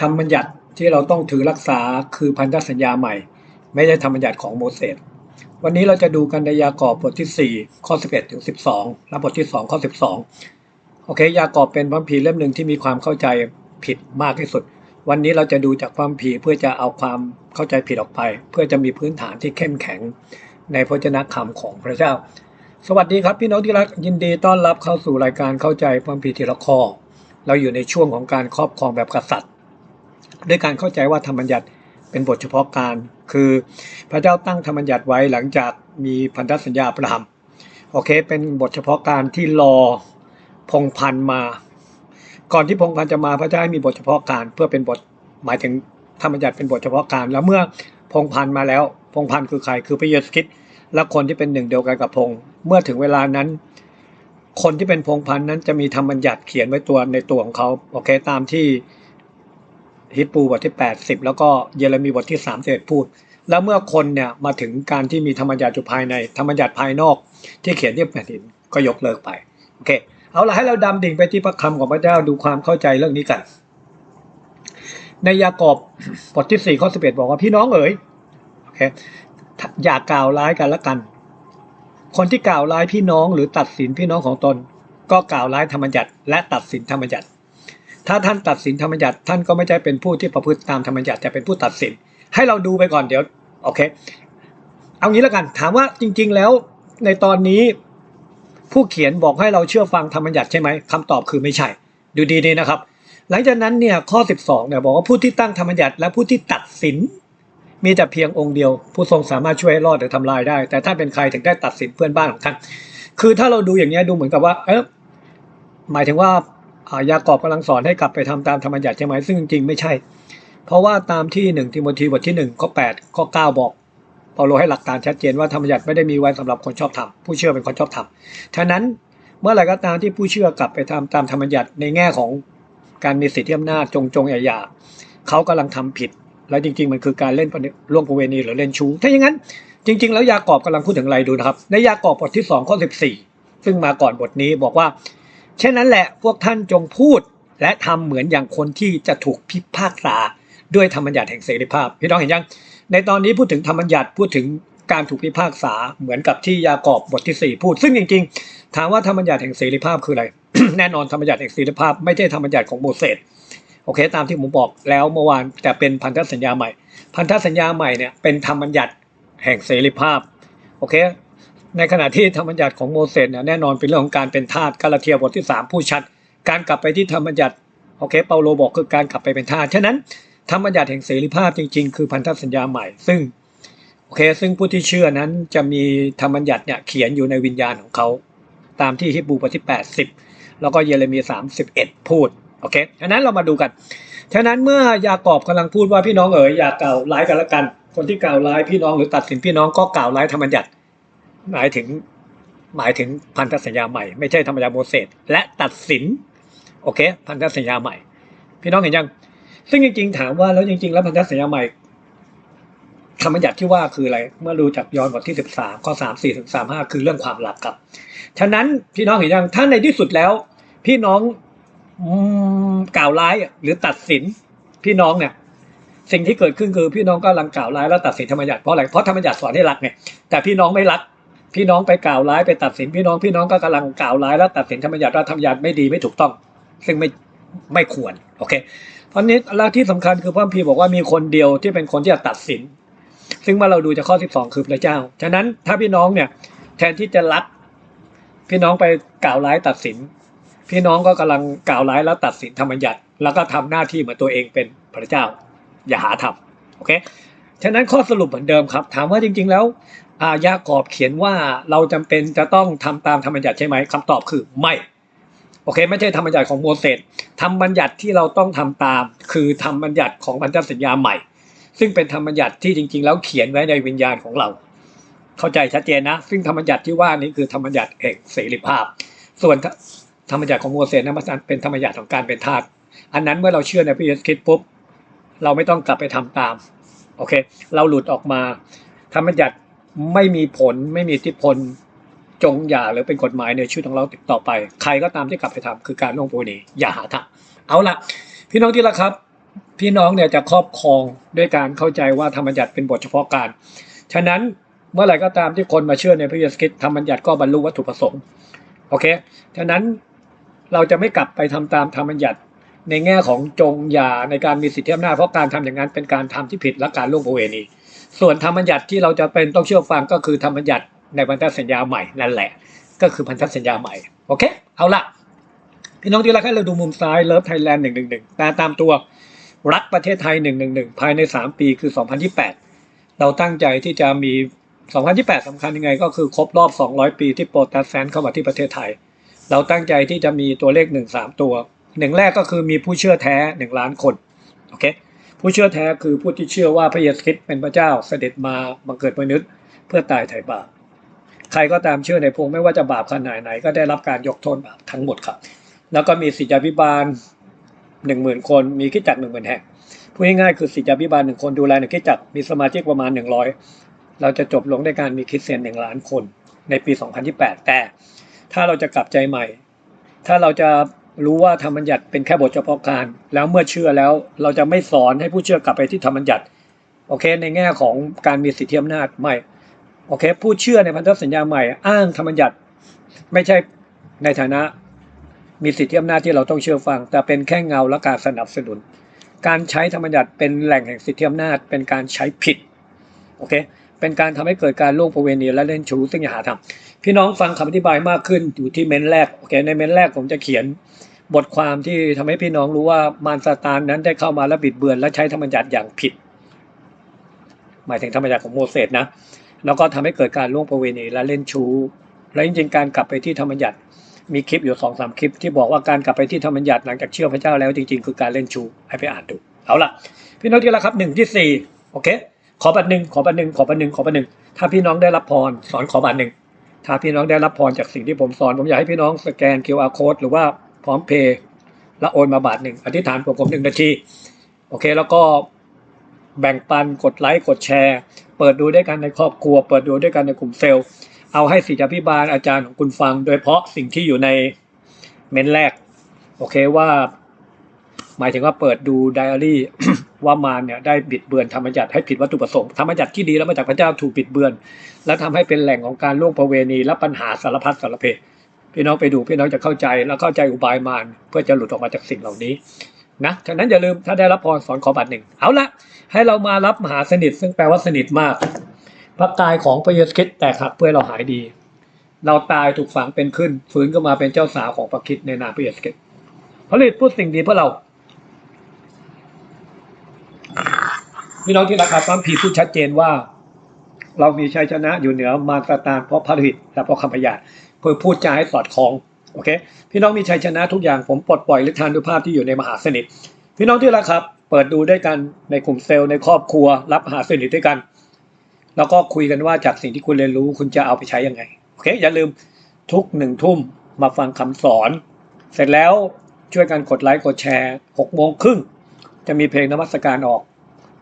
ธรรมบัญญัติที่เราต้องถือรักษาคือพันธสัญญาใหม่ ไม่ใช่ธรรมบัญญัติของโมเสสวันนี้เราจะดูกันในยากอบบทที่ 4 ข้อ 11 ถึง 12 และบทที่ 2 ข้อ 12 โอเค ยากอบเป็นพระคัมภีเล่มหนึ่งที่มีความเข้าใจผิดมากที่สุด วันนี้เราจะดูจากความผีเพื่อจะเอาความเข้าใจผิดออกไป เพื่อจะมีพื้นฐานที่เข้มแข็งในพระเจนะคำของพระเจ้า สวัสดีครับพี่น้องที่รักยินดีต้อนรับเข้าสู่รายการเข้าใจความผีร์ทีละข้อ เราอยู่ในช่วงของการครอบครองแบบกษัตริย์ ด้วยการเข้าใจว่าธรรมบัญญัติเป็นบทเฉพาะการ คือพระเจ้าตั้งธรรมบัญญัติไว้หลังจากมีพันธสัญญาอับราฮัมโอเค เป็นบทเฉพาะการที่รอพงพันมา ก่อนที่พงพันจะมาพระเจ้าให้มีบทเฉพาะการเพื่อเป็นบทหมายถึงธรรมบัญญัติเป็นบทเฉพาะการ แล้วเมื่อพงพันมาแล้ว พงพันคือใคร คือพระเยซูคริสต์และคนที่เป็นหนึ่งเดียวกันกับพงเมื่อถึงเวลานั้น คนที่เป็นพงพันนั้นจะมีธรรมบัญญัติเขียนไว้ตัวในตัวของเขาโอเค ตามที่ ฮิปปูบทที่ 80 แล้วก็เยเรมีบทที่31พูด แล้วเมื่อคนเนี่ยมาถึงการที่มีธรรมญญัติอยู่ภายในธรรมญญัติภายนอก ที่เขียนที่แผ่นดินก็ยกเลิกไปโอเคเอาละให้เราดำดิ่งไปที่พระคำของพระเจ้าดูความเข้าใจเรื่องนี้กัน ในยากอบบทที่4ข้อ11 บอกว่าพี่น้องเอ๋ยโอเคอย่ากล่าวร้ายกันละกัน คนที่กล่าวร้ายพี่น้องหรือตัดสินพี่น้องของตน ก็กล่าวร้ายธรรมญัติและตัดสินธรรมญญัติ ถ้าท่านตัดสินธรรมบัญญัติท่านก็ไม่ใช่เป็นผู้ที่ประพฤติตามธรรมบัญญัติแต่เป็นผู้ตัดสิน ให้เราดูไปก่อนเดี๋ยวโอเค เอางี้แล้วกัน ถามว่าจริง ๆ แล้วในตอนนี้ผู้เขียนบอกให้เราเชื่อฟังธรรมบัญญัติใช่ไหมคำตอบคือไม่ใช่ ดูดีๆนะครับ หลังจากนั้นเนี่ยข้อ 12เนี่ยบอกว่าผู้ที่ตั้งธรรมบัญญัติและผู้ที่ตัดสิน มีแต่เพียงองค์เดียว ผู้ทรงสามารถช่วยให้รอดหรือทำลายได้ แต่ถ้าเป็นใครถึงได้ตัดสินเพื่อนบ้านของท่าน คือถ้าเราดูอย่างนี้ดูเหมือนกับว่า เออหมายถึงว่า ยากอบกำลังสอนให้กลับไปทำตามธรรมบัญญัติใช่ไหมซึ่งจริงๆไม่ใช่ เพราะว่าตามที่หนึ่งทิโมธีบทที่หนึ่งข้อแปดข้อเก้าบอกเปาโลให้หลักการชัดเจนว่าธรรมบัญญัติไม่ได้มีไว้สำหรับคนชอบธรรมผู้เชื่อเป็นคนชอบธรรมฉะนั้นเมื่อไหร่ก็ตามที่ผู้เชื่อกลับไปทำตามธรรมบัญญัติในแง่ของการมีสิทธิอำนาจจงจงอย่าอย่าเขากำลังทำผิด แล้วจริง ๆ มันคือการเล่นล่วงประเวณีหรือเล่นชู้ถ้าอย่างนั้นจริง ๆ แล้วยากอบกำลังพูดถึงอะไรดูนะครับ ในยากอบบทที่2ข้อ14 ซึ่งมาก่อนบทนี้บอกว่า เช่นนั้นแหละพวกท่านจงพูด และทำเหมือนอย่างคนที่จะถูกพิพากษาด้วยธรรมบัญญัติแห่งเสรีภาพพี่น้องเห็นยัง ในตอนนี้พูดถึงธรรมบัญญัติพูดถึงการถูกพิพากษาเหมือนกับที่ยากอบบทที่ 4 พูด ซึ่งจริงๆ ถามว่าธรรมบัญญัติแห่งเสรีภาพคืออะไร แน่นอนธรรมบัญญัติแห่งเสรีภาพไม่ใช่ธรรมบัญญัติของโมเสสโอเค ตามที่ผมบอกแล้วเมื่อวานแต่เป็นพันธสัญญาใหม่ พันธสัญญาใหม่เนี่ยเป็นธรรมบัญญัติแห่งเสรีภาพโอเค ในขณะที่ธรรมบัญญัติของโมเสสเนี่ยแน่นอนเป็นเรื่องของการเป็นทาสกาลาเทียบทที่ 3 ผู้ชัด การกลับไปที่ธรรมบัญญัติโอเคเปาโลบอกคือการกลับไปเป็นทาสฉะนั้นธรรมบัญญัติแห่งเสรีภาพจริง ๆ คือพันธสัญญาใหม่ ซึ่งโอเคซึ่งผู้ที่เชื่อนั้นจะมีธรรมบัญญัติเนี่ยเขียนอยู่ในวิญญาณของเขา ตามที่ฮิบรูบทที่ 80 แล้วก็เยเรมี 31 พูดโอเคฉะนั้นเรามาดูกันฉะนั้นเมื่อยากอบกำลังพูดว่าพี่น้องเอ๋ยอย่ากล่าวร้ายกันละกัน คนที่กล่าวร้ายพี่น้องหรือตัดสินพี่น้องก็กล่าวร้ายธรรมบัญญัติ หมายถึงหมายถึงพันธสัญญาใหม่ไม่ใช่ธรรมบัญญัติโมเสสและตัดสินโอเค พันธสัญญาใหม่ พี่น้องเห็นยัง ซึ่งจริงๆถามว่าแล้วจริง ๆ แล้วพันธสัญญาใหม่ธรรมบัญญัติที่ว่าคืออะไร เมื่อดูจากย้อนบทที่ 13 ข้อ 3 4ถึง35 คือเรื่องความรักครับ ฉะนั้นพี่น้องเห็นยังถ้าในที่สุดแล้ว พี่น้องกล่าวร้ายหรือตัดสินพี่น้องเนี่ย สิ่งที่เกิดขึ้นคือพี่น้องก็ลังกล่าวร้ายแล้วตัดสินธรรมบัญญัติเพราะอะไรเพราะธรรมบัญญัติสอนให้รักไงแต่พี่น้องไม่รัก พี่น้องไปกล่าวร้ายไปตัดสินพี่น้องพี่น้องก็กำลังกล่าวร้ายแล้วตัดสินธรรมบัติว่าธรรมบัติไม่ดีไม่ถูกต้อง ซึ่งไม่ไม่ควรโอเคเพราะนี้แล้วที่สำคัญคือพระพีบอกว่ามีคนเดียวที่เป็นคนที่จะตัดสิน ซึ่งเมื่อเราดูจากข้อ 12 คือพระเจ้า ฉะนั้นถ้าพี่น้องเนี่ยแทนที่จะรัก พี่น้องไปกล่าวร้ายตัดสิน พี่น้องก็กำลังกล่าวร้ายแล้วตัดสินธรรมบัติแล้วก็ทำหน้าที่เหมือนตัวเองเป็นพระเจ้า อย่าหาทำโอเคฉะนั้นข้อสรุปเหมือนเดิมครับ ถามว่าจริง ๆ แล้ว อายากรอบเขียนว่าเราจำเป็นจะต้องทำตามธรรมบัญญัติใช่ไหมคำตอบคือไม่โอเค ไม่ใช่ธรรมบัญญัติของโมเสสธรรมบัญญัติที่เราต้องทำตาม คือธรรมบัญญัติของพันธสัญญาใหม่ ซึ่งเป็นธรรมบัญญัติที่จริง ๆ แล้วเขียนไว้ในวิญญาณของเรา เข้าใจชัดเจนนะ ซึ่งธรรมบัญญัติที่ว่านี้คือธรรมบัญญัติแห่งเสรีภาพ ส่วนธรรมบัญญัติของโมเสสนั้นมันเป็นธรรมบัญญัติของการเป็นทาสอันนั้นเมื่อเราเชื่อในพระเยซูคริสต์ปุ๊บเราไม่ต้องกลับไปทำตามโอเค เราหลุดออกมาธรรมบัญญัติ ไม่มีผลไม่มีอิทธิพลจงอย่าหรือเป็นกฎหมายในชีวิตของเราติดต่อไป ใครก็ตามที่กลับไปทำคือการล่วงประเวณีอย่าหาทำเอาละพี่น้องที่รักครับ พี่น้องเนี่ยจะครอบครองด้วยการเข้าใจว่าธรรมบัญญัติเป็นบทเฉพาะการ ฉะนั้นเมื่อไหร่ก็ตามที่คนมาเชื่อในพระเยซูคริสต์ธรรมบัญญัติก็บรรลุวัตถุประสงค์โอเคฉะนั้นเราจะไม่กลับไปทำตามธรรมบัญญัติในแง่ของจงอย่าในการมีสิทธิอำนาจเพราะการทำอย่างนั้นเป็นการทำที่ผิดและการล่วงประเวณี ส่วนธรรมบัญญัติที่เราจะเป็นต้องเชื่อฟังก็คือธรรมบัญญัติในพันธสัญญาใหม่นั่นแหละ ก็คือพันธสัญญาใหม่โอเคเอาละพี่น้องที่รักให้เราดูมุมซ้ายเลิฟไทยแลนด์หนึ่งหนึ่งหนึ่งตาตามตัวรักประเทศไทยหนึ่งหนึ่งหนึ่งภายในสามปีคือสองพันยี่แปดเราตั้งใจที่จะมี 2028สำคัญยังไง ก็คือครบรอบ 200 ปีที่โปรตัสแซนเข้ามาที่ประเทศไทย เราตั้งใจที่จะมีตัวเลข 1 3 ตัวหนึ่งแรกก็คือมีผู้เชื่อแท้ 1 ล้านคน โอเค ผู้เชื่อแท้คือผู้ที่เชื่อว่าพระเยซูคริสต์เป็นพระเจ้าเสด็จมาบังเกิดมนุษย์เพื่อตายไถ่บาปใครก็ตามเชื่อในพงไม่ว่าจะบาปขนาดไหนก็ได้รับการยกโทษบาปทั้งหมดครับ แล้วก็มีสิทธิพิบาลหนึ่งหมื่นคนมีคิดจักหนึ่งหมื่นแห่งพูดง่ายๆคือสิทธิพิบาลหนึ่งคนดูแลหนึ่งคิดจักมีสมาชิกประมาณหนึ่งร้อยเราจะจบลงด้วยการมีคริสเตียนหนึ่งล้านคนในปี 2028 แต่ถ้าเราจะกลับใจใหม่ ถ้าเราจะ รู้ว่าธรรมบัญญัติเป็นแค่บทเฉพาะการ แล้วเมื่อเชื่อแล้วเราจะไม่สอนให้ผู้เชื่อกลับไปที่ธรรมบัญญัติโอเค ในแง่ของการมีสิทธิอำนาจไม่โอเค ผู้เชื่อในพันธสัญญาใหม่อ้างธรรมบัญญัติไม่ใช่ในฐานะมีสิทธิอำนาจที่เราต้องเชื่อฟัง แต่เป็นแค่เงาและการสนับสนุน การใช้ธรรมบัญญัติเป็นแหล่งแห่งสิทธิอำนาจ เป็นการใช้ผิดโอเคเป็นการทำให้เกิดการล่วงประเวณีและเล่นชู้ซึ่งอย่าหาทำพี่น้องฟังคำอธิบายมากขึ้นอยู่ที่เมนแรกโอเคในเมนแรกผมจะเขียน บทความที่ทำให้พี่น้องรู้ว่ามารซาตานนั้นได้เข้ามาและบิดเบือนและใช้ธรรมัญญัติอย่างผิด หมายถึงธรรมัญญัติของโมเสสนะ แล้วก็ทำให้เกิดการล่วงประเวณีและเล่นชู้ และจริงๆการกลับไปที่ธรรมัญญัติมีคลิปอยู่สองสามคลิป ที่บอกว่าการกลับไปที่ธรรมัญญัติหลังจากเชื่อพระเจ้าแล้วจริงๆ คือการเล่นชู้ให้ไปอ่านดูเอาล่ะ พี่น้องที่รักครับหนึ่งที่สี่โอเค ขอบัตรหนึ่งขอบัตรหนึ่งขอบัตรหนึ่งขอบัตรหนึ่งถ้าพี่น้องได้รับพรสอนขอบัตรหนึ่งถ้าพี่น้องได้รับพรจากสิ่งที่ผมสอนผมอยากให้พี่น้องสแกน QR code หรือว่า พร้อมเพย์แล้วโอนมาบาทหนึ่งอธิษฐานกับผมหนึ่งนาที โอเคแล้วก็แบ่งปันกดไลค์กดแชร์ เปิดดูด้วยกันในครอบครัว เปิดดูด้วยกันในกลุ่มเซลล์ เอาให้ศิษยาพิบาลอาจารย์ของคุณฟัง โดยเฉพาะสิ่งที่อยู่ในเมนแรก โอเคว่า หมายถึงว่าเปิดดูไดอารี่ว่ามารเนี่ยได้บิดเบือนธรรมบัญญัติให้ผิดวัตถุประสงค์ธรรมบัญญัติที่ดีแล้วมาจากพระเจ้าถูกบิดเบือน และทำให้เป็นแหล่งของการล่วงประเวณีและปัญหาสารพัดสารเพ พี่น้องไปดูพี่น้องจะเข้าใจแล้วเข้าใจอุบายมารเพื่อจะหลุดออกมาจากสิ่งเหล่านี้นะฉะนั้นอย่าลืมถ้าได้รับพรสอนขอบัตรหนึ่งเอาละให้เรามารับมหาสนิท ซึ่งแปลว่าสนิทมากพระกายของพระเยซูคริสต์แตกหักเพื่อเราหายดี เราตายถูกฝังเป็นขึ้นฟื้นก็มาเป็นเจ้าสาวของพระคิดในนามพระเยซูคริสต์ผลิตพูดสิ่งดีเพื่อเราพี่น้องที่รักครับพระคัมภีพูดชัดเจนว่า เรามีชัยชนะอยู่เหนือมารซาตานเพราะพระฤทธิ์และเพราะคำพยา เพื่อพูดจาให้สอดคล้องโอเคพี่น้องมีชัยชนะทุกอย่างผมปลดปล่อยฤทธานุภาพที่อยู่ในมหาสนิท พี่น้องที่รักครับ เปิดดูด้วยกันในกลุ่มเซลล์ในครอบครัว รับมหาสนิทด้วยกัน แล้วก็คุยกันว่าจากสิ่งที่คุณเรียนรู้คุณจะเอาไปใช้ยังไงโอเคอย่าลืมทุกหนึ่งทุ่มมาฟังคำสอน เสร็จแล้วช่วยกันกดไลค์กดแชร์หกโมงครึ่งจะมีเพลงนมัสการออก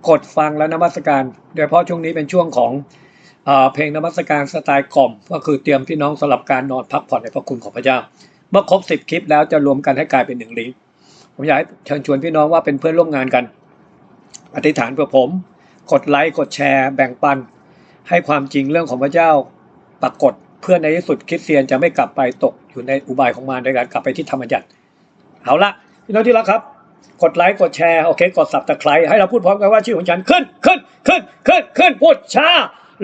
กดฟังแล้วนมัสการ โดยเฉพาะช่วงนี้เป็นช่วงของ เพลงนมัสการสไตล์กล่อม ก็คือเตรียมพี่น้องสำหรับการนอนพักผ่อนในพระคุณของพระเจ้า เมื่อครบสิบคลิปแล้วจะรวมกันให้กลายเป็นหนึ่งลิงก์ผมอยากเชิญชวนพี่น้องว่าเป็นเพื่อนร่วมงานกัน อธิษฐานเพื่อผม กดไลค์กดแชร์ แบ่งปัน ให้ความจริงเรื่องของพระเจ้าปรากฏเพื่อในที่สุดคริสเตียนจะไม่กลับไปตกอยู่ในอุบายของมารโดยการกลับไปที่ธรรมจักรเอาละพี่น้องที่รักครับ กดไลค์กดแชร์โอเค กดสับตะไคร้ให้เราพูดพร้อมกันว่าชื่อของฉันขึ้นขึ้นขึ้นขึ้นขึ้นพูดช้า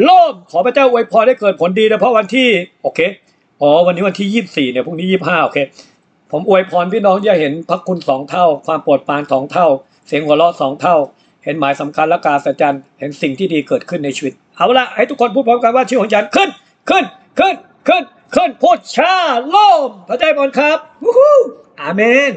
โล่มขอพระเจ้าอวยพรได้เกิดผลดีโดยเฉพาะวันที่โอเคอ๋อวันนี้วันที่ยี่สี่เนี่ยพรุ่งนี้ยี่ห้าโอเค ผมอวยพรพี่น้องจะเห็นพระคุณสองเท่า ความโปรดปรานสองเท่า เสียงหัวเราะสองเท่า เห็นหมายสำคัญและการสัจจันเห็นสิ่งที่ดีเกิดขึ้นในชีวิต เอาละให้ทุกคนพูดพร้อมกันว่าชื่อของฉันขึ้นขึ้นขึ้นขึ้นขึ้นพูดช้าโลมพระเจ้าบอลครับวู้ฮู้อาเมน